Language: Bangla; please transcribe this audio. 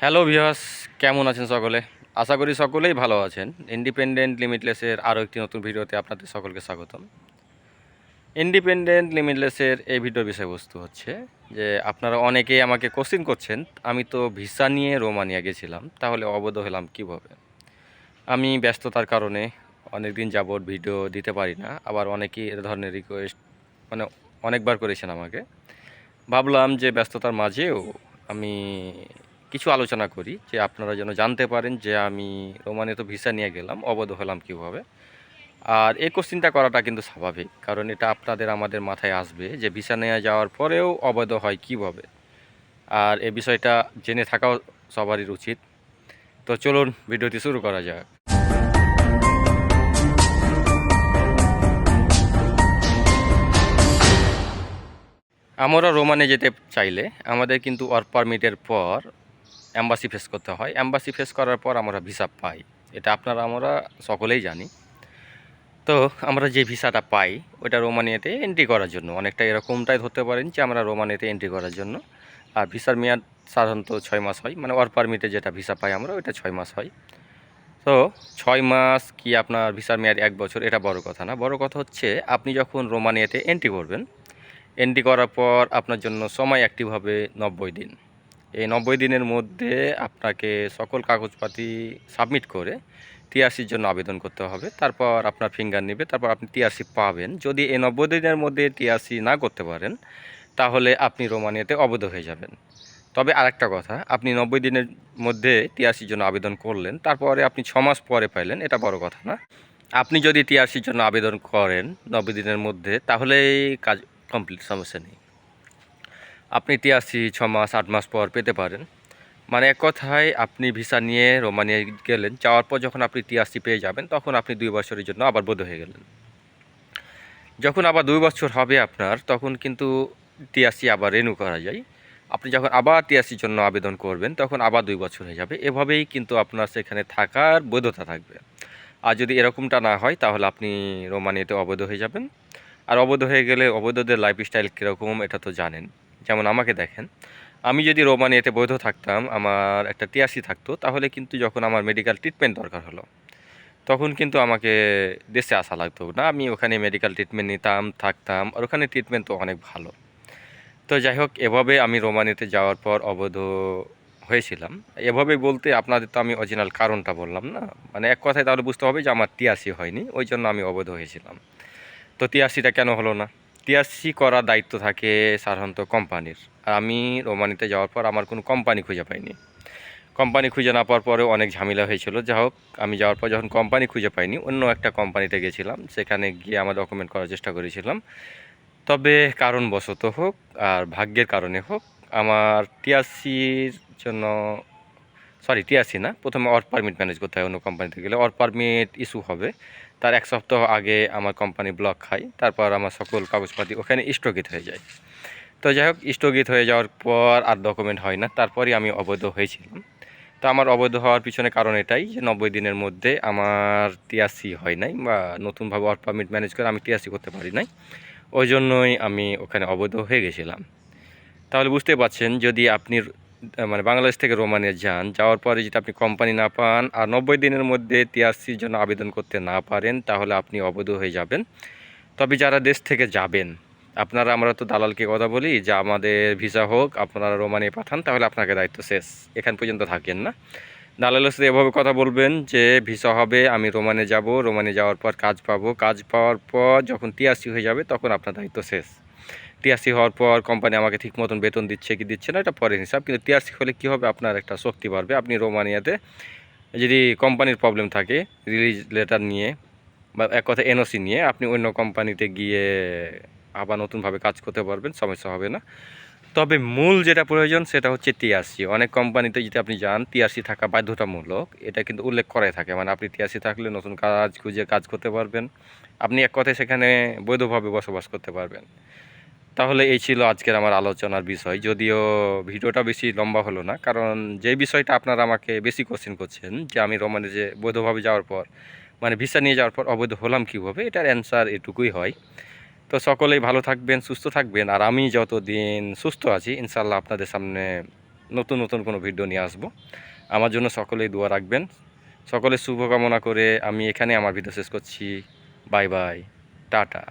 হ্যালো ভিউয়ার্স, কেমন আছেন সকলে? আশা করি সকলেই ভালো আছেন। ইন্ডিপেন্ডেন্ট লিমিটলেসের আরও একটি নতুন ভিডিওতে আপনাদের সকলকে স্বাগতম। ইন্ডিপেন্ডেন্ট লিমিটলেসের এই ভিডিওর বিষয়বস্তু হচ্ছে যে, আপনারা অনেকেই আমাকে কোশ্চিন করছেন, আমি তো ভিসা নিয়ে রোমানিয়া গেছিলাম, তাহলে অবৈধ হলাম কীভাবে? আমি ব্যস্ততার কারণে অনেক দিন যাবৎ ভিডিও দিতে পারি না, আবার অনেকেই এ ধরনের রিকোয়েস্ট মানে অনেকবার করেছেন আমাকে। ভাবলাম যে ব্যস্ততার মাঝেও আমি কিছু আলোচনা করি যে আপনারা যেন জানতে পারেন যে আমি রোমানে তো ভিসা নিয়ে গেলাম, অবৈধ হলাম কীভাবে। আর এই কোশ্চিনটা করাটা কিন্তু স্বাভাবিক, কারণ এটা আপনাদের আমাদের মাথায় আসবে যে ভিসা নিয়ে যাওয়ার পরেও অবৈধ হয় কীভাবে। আর এ বিষয়টা জেনে থাকাও সবারই উচিত। তো চলুন, ভিডিওটি শুরু করা যাক। আমরা রোমানে যেতে চাইলে আমাদের কিন্তু ওয়ার্ক পারমিটের পর অ্যাম্বাসি ফেস করতে হয়। অ্যাম্বাসি ফেস করার পর আমরা ভিসা পাই। এটা আপনারা, আমরা সকলেই জানি। তো আমরা যে ভিসাটা পাই ওটা রোমানিয়াতে এন্ট্রি করার জন্য। অনেকটা এরকমটাই ধরতে পারেন যে আমরা রোমানিয়াতে এন্ট্রি করার জন্য। আর ভিসার মেয়াদ সাধারণত ছয় মাস হয়। মানে ওয়ার্ক পারমিটে যেটা ভিসা পাই আমরা, ওইটা ছয় মাস হয়। তো ছয় মাস কি আপনার ভিসার মেয়াদ এক বছর? এটা বড় কথা না। বড় কথা হচ্ছে, আপনি যখন রোমানিয়াতে এন্ট্রি করবেন এন্ট্রি করার পর আপনার জন্য সময় অ্যাক্টিভ হবে নব্বই দিন। এই নব্বই দিনের মধ্যে আপনাকে সকল কাগজপাতি সাবমিট করে টিআরসির জন্য আবেদন করতে হবে। তারপর আপনার ফিঙ্গার নেবে, তারপর আপনি টিআরসি পাবেন। যদি এই নব্বই দিনের মধ্যে টিআরসি না করতে পারেন, তাহলে আপনি রোমানিয়াতে অবৈধ হয়ে যাবেন। তবে আরেকটা কথা, আপনি নব্বই দিনের মধ্যে টিআরসির জন্য আবেদন করলেন, তারপরে আপনি ছ মাস পরে পাইলেন, এটা বড় কথা না। আপনি যদি টিআরসির জন্য আবেদন করেন নব্বই দিনের মধ্যে, তাহলে কাজ কমপ্লিট সমস্যা নেই। আপনি টিআরসি ছ মাস, আট মাস পর পেতে পারেন। মানে এক কথায় আপনি ভিসা নিয়ে রোমানিয়া গেলেন, যাওয়ার পর যখন আপনি টিআরসি পেয়ে যাবেন, তখন আপনি দুই বছরের জন্য আবার বৈধ হয়ে গেলেন। যখন আবার দুই বছর হবে আপনার, তখন কিন্তু টিআরসি আবার রেনু করা যায়। আপনি যখন আবার টিআরসির জন্য আবেদন করবেন, তখন আবার দুই বছর হয়ে যাবে। এভাবেই কিন্তু আপনার সেখানে থাকার বৈধতা থাকবে। আর যদি এরকমটা না হয়, তাহলে আপনি রোমানিয়াতে অবৈধ হয়ে যাবেন। আর অবৈধ হয়ে গেলে অবৈধদের লাইফস্টাইল কীরকম, এটা তো জানেন। যেমন আমাকে দেখেন, আমি যদি রোমানিয়াতে বৈধ থাকতাম, আমার একটা টিআরসি থাকতো, তাহলে কিন্তু যখন আমার মেডিকেল ট্রিটমেন্ট দরকার হলো, তখন কিন্তু আমাকে দেশে আসা লাগতো না। আমি ওখানে মেডিকেল ট্রিটমেন্ট নিতাম, থাকতাম, আর ওখানে ট্রিটমেন্ট তো অনেক ভালো। তো যাই হোক, এভাবে আমি রোমানিয়াতে যাওয়ার পর অবৈধ হয়েছিলাম। এভাবে বলতে আপনাদের তো আমি অরিজিনাল কারণটা বললাম না? মানে এক কথায় তাহলে বুঝতে হবে যে আমার টিআরসি হয়নি, ওই জন্য আমি অবৈধ হয়েছিলাম। তো টিআরসিটা কেন হলো না? টিআরসি করার দায়িত্ব থাকে সাধারণত কোম্পানির। আর আমি রোমানিতে যাওয়ার পর আমার কোনো কোম্পানি খুঁজে পাইনি। কোম্পানি খুঁজে না পাওয়ার পরে অনেক ঝামেলা হয়েছিল। যা হোক, আমি যাওয়ার পর যখন কোম্পানি খুঁজে পাইনি, অন্য একটা কোম্পানিতে গেছিলাম। সেখানে গিয়ে আমার ডকুমেন্ট করার চেষ্টা করেছিলাম। তবে কারণবশত হোক আর ভাগ্যের কারণে হোক, আমার টিআরসির জন্য সরি, টিআরসি না, প্রথমে অর পারমিট ম্যানেজ করতে হয় অন্য কোম্পানিতে গেলে। অর পারমিট ইস্যু হবে। তার এক সপ্তাহ আগে আমার কোম্পানি ব্লক খায়, তারপর আমার সকল কাগজপাতি ওখানে স্থগিত হয়ে যায়। তো যাই হোক স্থগিত হয়ে যাওয়ার পর আর ডকুমেন্ট হয় না, তারপরই আমি অবৈধ হয়েছিলাম। তো আমার অবৈধ হওয়ার পিছনে কারণ এটাই যে নব্বই দিনের মধ্যে আমার টিআরসি হয় নাই বা নতুনভাবে অর পারমিট ম্যানেজ করে আমি টিআরসি করতে পারি নাই। ওই জন্যই আমি ওখানে অবৈধ হয়ে গেছিলাম। তাহলে বুঝতে পারছেন, যদি আপনি মানে বাংলাদেশ থেকে রোমানিয়া যান, যাওয়ার পরে যদি আপনি কোম্পানি না পান আর নব্বই দিনের মধ্যে টিআরসির জন্য আবেদন করতে না পারেন, তাহলে আপনি অবৈধ হয়ে যাবেন। তবে যারা দেশ থেকে যাবেন, আপনারা, আমরা তো দালালকে কথা বলি যে আমাদের ভিসা হোক, আপনারা রোমানিয়া পাঠান, তাহলে আপনাকে দায়িত্ব শেষ। এখান পর্যন্ত থাকেন না। দালালের সাথে এভাবে কথা বলবেন যে, ভিসা হবে, আমি রোমানে যাব, রোমানে যাওয়ার পর কাজ পাবো। কাজ পাওয়ার পর যখন টিআরসি হয়ে যাবে, তখন আপনার দায়িত্ব শেষ। টিআরসি হওয়ার পর কোম্পানি আমাকে ঠিক মতন বেতন দিচ্ছে কি দিচ্ছে না, এটা পরের হিসাব। কিন্তু টিআরসি হলে কী হবে? আপনার একটা শক্তি বাড়বে। আপনি রোমানিয়াতে যদি কোম্পানির প্রবলেম থাকে রিলিজ লেটার নিয়ে বা এক কথা এনওসি নিয়ে, আপনি অন্য কোম্পানিতে গিয়ে আবার নতুনভাবে কাজ করতে পারবেন, সমস্যা হবে না। তবে মূল যেটা প্রয়োজন সেটা হচ্ছে টিআরসি অনেক কোম্পানিতে যদি আপনি যান টিআরসি থাকা বাধ্যতামূলক। এটা কিন্তু উল্লেখ করাই থাকে। মানে আপনি টিআরসি থাকলে নতুন কাজ খুঁজে কাজ করতে পারবেন। আপনি এক কথায় সেখানে বৈধভাবে বসবাস করতে পারবেন। তাহলে এই ছিল আজকের আমার আলোচনার বিষয়। যদিও ভিডিওটা বেশি লম্বা হলো না, কারণ যে বিষয়টা আপনারা আমাকে বেশি কোশ্চেন করছেন, যে আমি রোমানে যে বৈধভাবে যাওয়ার পর মানে ভিসা নিয়ে যাওয়ার পর অবৈধ হলাম কীভাবে, এটার অ্যান্সার এটুকুই হয়। তো সকলেই ভালো থাকবেন, সুস্থ থাকবেন। আর আমি যতদিন সুস্থ আছি ইনশাল্লাহ আপনাদের সামনে নতুন নতুন কোনো ভিডিও নিয়ে আসব। আমার জন্য সকলেই দোয়া রাখবেন। সকলের শুভকামনা করে আমি এখানে আমার ভিডিও শেষ করছি। Bye bye tata